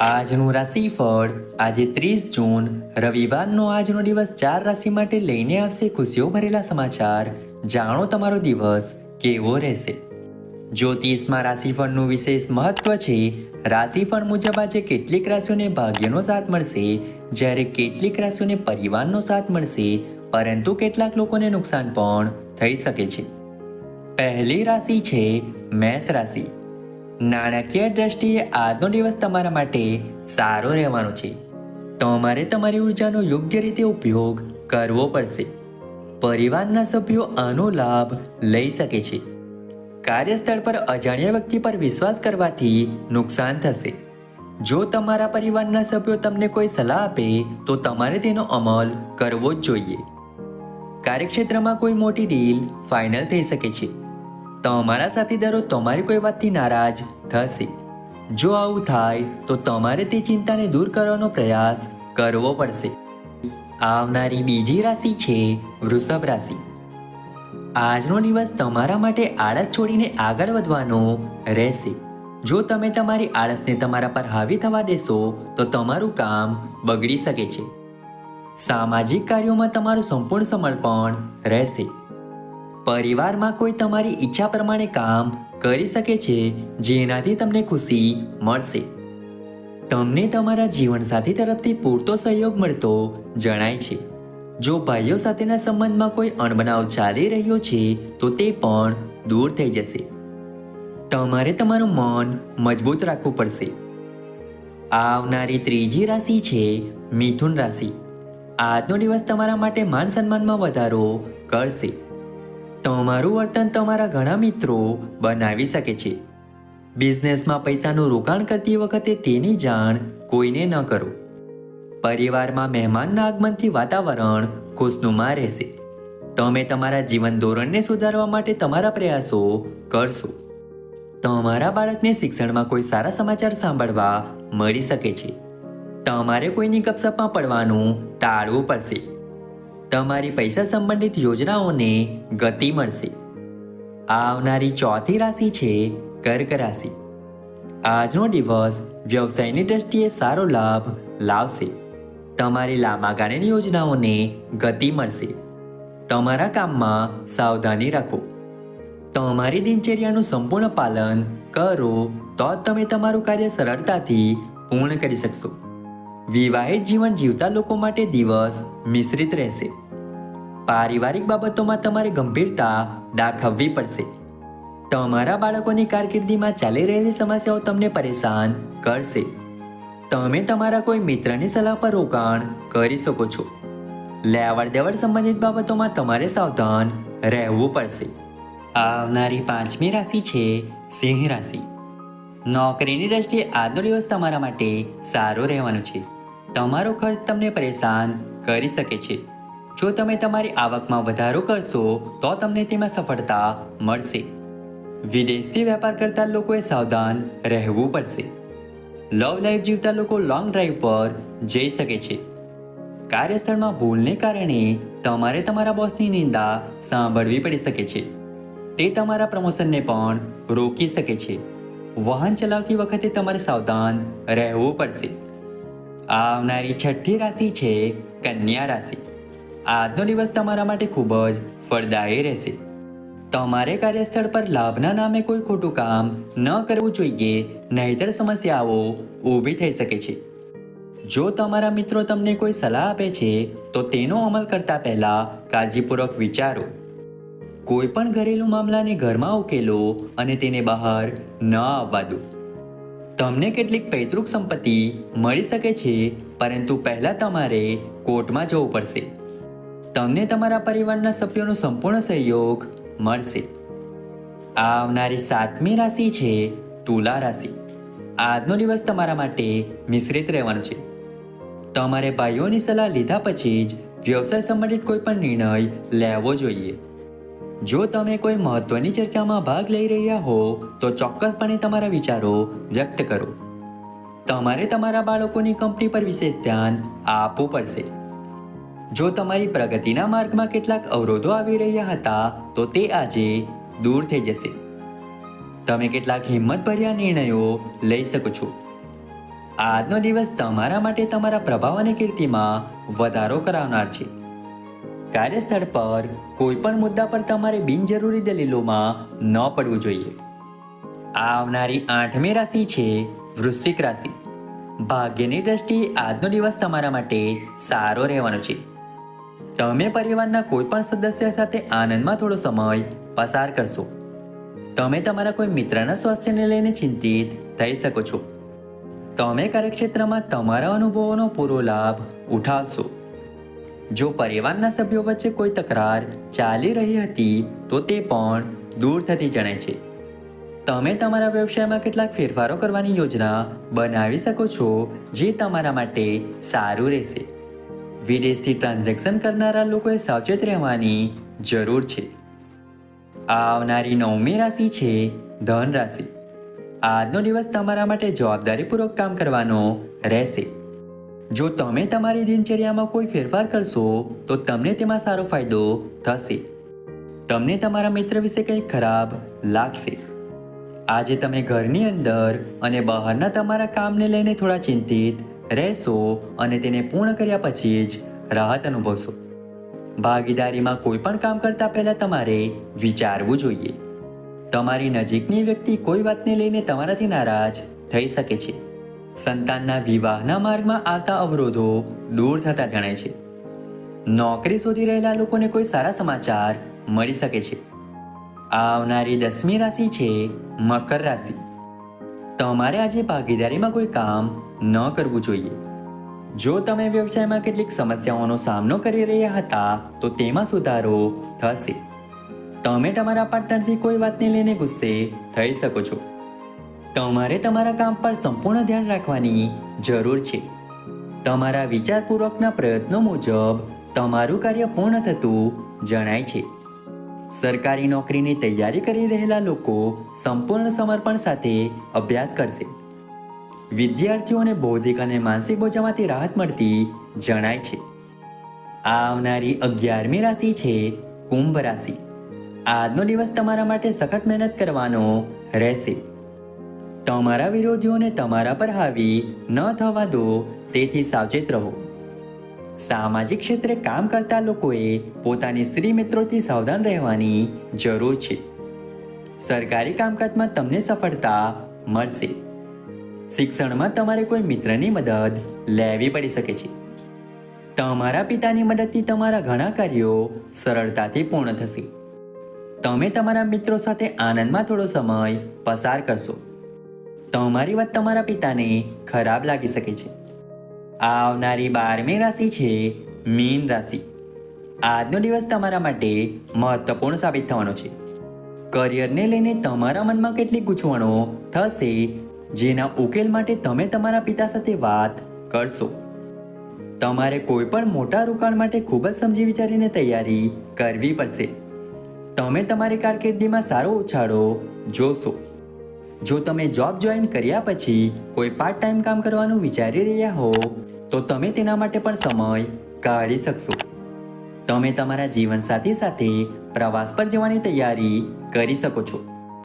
આજનું રાશિફળ આજે ત્રીસ જૂન, રવિવારનો આજનો દિવસ ચાર રાશિ માટે લઈને આવશે ખુશીઓ ભરેલા સમાચાર. જાણો તમારો દિવસ કેવો રહેશે? જ્યોતિષમાં રાશિફળનું વિશેષ મહત્વ છે, રાશિફળ મુજબ આજે કેટલીક રાશિઓને ભાગ્યનો સાથ મળશે, જ્યારે કેટલીક રાશિઓને પરિવારનો સાથ મળશે, પરંતુ કેટલાક લોકોને નુકસાન પણ થઈ શકે છે. પહેલી રાશિ છે મેષ રાશિ. નાણાકીય દ્રષ્ટિએ આજનો દિવસ તમારા માટે સારો રહેવાનો છે. તમારે તમારી ઉર્જાનો યોગ્ય રીતે ઉપયોગ કરવો પડશે. પરિવારના સભ્યો આનો લાભ લઈ શકે છે. કાર્યસ્થળ પર અજાણ્યા વ્યક્તિ પર વિશ્વાસ કરવાથી નુકસાન થશે. જો તમારા પરિવારના સભ્યો તમને કોઈ સલાહ આપે, તો તમારે તેનો અમલ કરવો જ જોઈએ. કાર્યક્ષેત્રમાં કોઈ મોટી ડીલ ફાઇનલ થઈ શકે છે. તમારા સાથીદારો તમારી કોઈ વાતથી નારાજ થશે. જો આવું થાય, તો તમારે તે ચિંતાને દૂર કરવાનો પ્રયાસ કરવો પડશે. આવનારી બીજી રાશિ છે વૃષભ રાશિ. આજનો દિવસ તમારા માટે આળસ છોડીને આગળ વધવાનો રહેશે. જો તમે તમારી આળસને તમારા પર હાવી થવા દેશો, તો તમારું કામ બગડી શકે છે. સામાજિક કાર્યોમાં તમારું સંપૂર્ણ સમર્પણ રહેશે. પરિવારમાં કોઈ તમારી ઈચ્છા પ્રમાણે કામ કરી શકે છે, જેનાથી તમને ખુશી મળશે. તમને તમારા જીવનસાથી તરફથી પૂરતો સહયોગ મળતો જણાય છે. જો ભાઈઓ સાથેના સંબંધમાં કોઈ અણબનાવ ચાલી રહ્યો છે, તો તે પણ દૂર થઈ જશે. તમારે તમારું મન મજબૂત રાખવું પડશે. આવનારી ત્રીજી રાશિ છે મિથુન રાશિ. આજનો દિવસ તમારા માટે માન સન્માનમાં વધારો કરશે. તમારું વર્તન તમારા ઘણા મિત્રો બનાવી શકે છે. બિઝનેસમાં પૈસાનું રોકાણ કરતી વખતે તેની જાણ કોઈને ન કરો. પરિવારમાં મહેમાનના આગમનથી વાતાવરણ ખુશનુમા રહેશે. તમે તમારા જીવન ધોરણને સુધારવા માટે તમારા પ્રયાસો કરશો. તમારા બાળકને શિક્ષણમાં કોઈ સારા સમાચાર સાંભળવા મળી શકે છે. તમારે કોઈની ગપસપમાં પડવાનું ટાળવું પડશે. તમારી પૈસા સંબંધિત યોજનાઓને ગતિ મળશે. આવનારી ચોથી રાશિ છે કર્ક રાશિ. આજનો દિવસ વ્યવસાયની દ્રષ્ટિએ સારો લાભ લાવશે. તમારી લાંબા ગાળાની યોજનાઓને ગતિ મળશે. તમારા કામમાં સાવધાની રાખો. તમારી દિનચર્યાનું સંપૂર્ણ પાલન કરો તો જ તમે તમારું કાર્ય સરળતાથી પૂર્ણ કરી શકશો. વિવાહિત જીવન જીવતા લોકો માટે દિવસ મિશ્રિત રહેશે. પારિવારિક બાબતોમાં તમારે ગંભીરતા દાખવવી પડશે. તમારા બાળકોની કારકિર્દીમાં ચાલી રહેલી સમસ્યાઓ તમને પરેશાન કરશે. તમે તમારા કોઈ મિત્રની સલાહ પર રોકાણ કરી શકો છો. લેવડ દેવડ સંબંધિત બાબતોમાં તમારે સાવધાન રહેવું પડશે. આવનારી પાંચમી રાશિ છે સિંહ રાશિ. નોકરીની દ્રષ્ટિએ આજનો દિવસ તમારા માટે સારો રહેવાનો છે. તમારો ખર્ચ તમને પરેશાન કરી શકે છે. જો તમે તમારી આવકમાં વધારો કરશો, તો તમને તેમાં સફળતા મળશે. વિદેશથી વેપાર કરતા લોકોએ સાવધાન રહેવું પડશે. લવ લાઈફ જીવતા લોકો લોંગ ડ્રાઈવ પર જઈ શકે છે. કાર્યસ્થળમાં ભૂલને કારણે તમારે તમારા બોસની નિંદા સાંભળવી પડી શકે છે. તે તમારા પ્રમોશનને પણ રોકી શકે છે. વાહન ચલાવતી વખતે તમારે સાવધાન રહેવું પડશે. આવનારી છઠ્ઠી રાશિ છે કન્યા રાશિ. આજનો દિવસ તમારા માટે ખૂબ જ ફળદાયી રહેશે. તમારે કાર્યસ્થળ પર લાભના નામે કોઈ ખોટું કામ ન કરવું જોઈએ, નહીતર સમસ્યાઓ ઊભી થઈ શકે છે. જો તમારા મિત્રો તમને કોઈ સલાહ આપે છે, તો તેનો અમલ કરતા પહેલા કાળજીપૂર્વક વિચારો. કોઈ પણ ઘરેલું મામલાને ઘરમાં ઉકેલો અને તેને બહાર ન આવવા દો. તમને કેટલીક પૈતૃક સંપત્તિ મળી શકે છે, પરંતુ પહેલાં તમારે કોર્ટમાં જવું પડશે. તમને તમારા પરિવારના સભ્યોનો સંપૂર્ણ સહયોગ મળશે. આવનારી સાતમી રાશિ છે, તુલા રાશિ. આજનો દિવસ તમારા માટે મિશ્રિત રહેવાનો છે. તમારે ભાઈઓની સલાહ લીધા પછી જ વ્યવસાય સંબંધિત કોઈ પણ નિર્ણય લેવો જોઈએ. જો તમે કોઈ મહત્વની ચર્ચામાં ભાગ લઈ રહ્યા હો, તો ચોક્કસપણે તમારા વિચારો વ્યક્ત કરો. તમારે તમારા બાળકોની કંપની પર વિશેષ ધ્યાન આપવું પડશે. જો તમારી પ્રગતિના માર્ગમાં કેટલાક અવરોધો આવી રહ્યા હતા, તો તે આજે દૂર થઈ જશે. તમે કેટલાક હિંમતભર્યા નિર્ણયો લઈ શકો છો. આજનો દિવસ તમારા માટે તમારા પ્રભાવ અને કીર્તિમાં વધારો કરાવનાર છે. કાર્યસ્થળ પર કોઈ પણ મુદ્દા પર તમારે બિનજરૂરી દલીલોમાં ન પડવું જોઈએ. આવનારી આઠમી રાશિ છે વૃશ્ચિક રાશિ. ભાગ્યની દ્રષ્ટિએ આજનો દિવસ તમારા માટે સારો રહેવાનો છે. તમે પરિવારના કોઈ પણ સદસ્ય સાથે આનંદમાં થોડો સમય પસાર કરશો. તમે તમારા કોઈ મિત્રના સ્વાસ્થ્યને લઈને ચિંતિત થઈ શકો છો. તમે કાર્યક્ષેત્રમાં તમારા અનુભવોનો પૂરો લાભ ઉઠાવશો. જો પરિવારના સભ્યો વચ્ચે કોઈ તકરાર ચાલી રહી હતી, તો તે પણ દૂર થતી જણાય છે. તમે તમારા વ્યવસાયમાં કેટલાક ફેરફારો કરવાની યોજના બનાવી શકો છો, જે તમારા માટે સારું રહેશે. વિદેશથી ટ્રાન્ઝેક્શન કરનારા લોકોએ સાવચેત રહેવાની જરૂર છે. આવનારી નવમી રાશિ છે ધન રાશિ આજનો દિવસ તમારા માટે જવાબદારીપૂર્વક કામ કરવાનો રહેશે. જો તમે તમારી દિનચર્યામાં કોઈ ફેરફાર કરશો, તો તમને તેમાં સારો ફાયદો થશે. તમને તમારા મિત્ર વિશે કંઈક ખરાબ લાગશે. આજે તમે ઘરની અંદર અને બહારના તમારા કામને લઈને થોડા ચિંતિત રહેશો અને તેને પૂર્ણ કર્યા પછી જ રાહત અનુભવશો. ભાગીદારીમાં કોઈ પણ કામ કરતા પહેલાં તમારે વિચારવું જોઈએ. તમારી નજીકની વ્યક્તિ કોઈ વાતને લઈને તમારાથી નારાજ થઈ શકે છે. સંતાનના વિવાહના માર્ગમાં આવતા અવરોધો દૂર થતા જણાય છે. નોકરી શોધી રહેલા લોકોને કોઈ સારા સમાચાર મળી શકે છે. આવનારી દસમી રાશિ છે મકર રાશિ. તમારે આજે ભાગીદારીમાં કોઈ કામ ન કરવું જોઈએ. જો તમે વ્યવસાયમાં કેટલીક સમસ્યાઓનો સામનો કરી રહ્યા હતા, તો તેમાં સુધારો થશે. તમે તમારા પાર્ટનરથી કોઈ વાતને લઈને ગુસ્સે થઈ શકો છો. તમારે તમારા કામ પર સંપૂર્ણ ધ્યાન રાખવાની જરૂર છે. તમારા વિચારપૂર્વકના પ્રયત્નો મુજબ તમારું કાર્ય પૂર્ણ થતું જણાય છે. સરકારી નોકરીની તૈયારી કરી રહેલા લોકો સંપૂર્ણ સમર્પણ સાથે અભ્યાસ કરશે. વિદ્યાર્થીઓને બૌદ્ધિક અને માનસિક બોજામાંથી રાહત મળતી જણાય છે. આવનારી અગિયારમી રાશિ છે કુંભ રાશિ. આજનો દિવસ તમારા માટે સખત મહેનત કરવાનો રહેશે. તમારા વિરોધીઓને તમારા પર હાવી ન થવા દો, તેથી સાવચેત રહો. સામાજિક ક્ષેત્રે કામ કરતા લોકોએ પોતાની સ્ત્રી મિત્રોથી સાવધાન રહેવાની જરૂર છે. સરકારી કામકાજમાં તમને સફળતા મળશે. શિક્ષણમાં તમારે કોઈ મિત્રની મદદ લેવી પડી શકે છે. તમારા પિતાની મદદથી તમારા ઘણા કાર્યો સરળતાથી પૂર્ણ થશે. તમે તમારા મિત્રો સાથે આનંદમાં થોડો સમય પસાર કરશો. તમારી વાત તમારા પિતાને ખરાબ લાગી શકે છે. આવનારી બારમી રાશિ છે મીન રાશિ. આજનો દિવસ તમારા માટે મહત્વપૂર્ણ સાબિત થવાનો છે. કરિયરને લઈને તમારા મનમાં કેટલીક ગૂંચવણો થશે, જેના ઉકેલ માટે તમે તમારા પિતા સાથે વાત કરશો. તમારે કોઈ પણ મોટા રોકાણ માટે ખૂબ જ સમજી વિચારીને તૈયારી કરવી પડશે. તમે તમારી કારકિર્દીમાં સારો ઉછાળો જોશો. જો તમે જોબ જોઈન કર્યા પછી કોઈ પાર્ટ ટાઈમ કામ કરવાનું વિચારી રહ્યા હો, તો તમે તેના માટે પણ સમય કાઢી શકશો. તમે તમારા જીવનસાથી સાથે પ્રવાસ પર જવાની તૈયારી કરી શકો છો.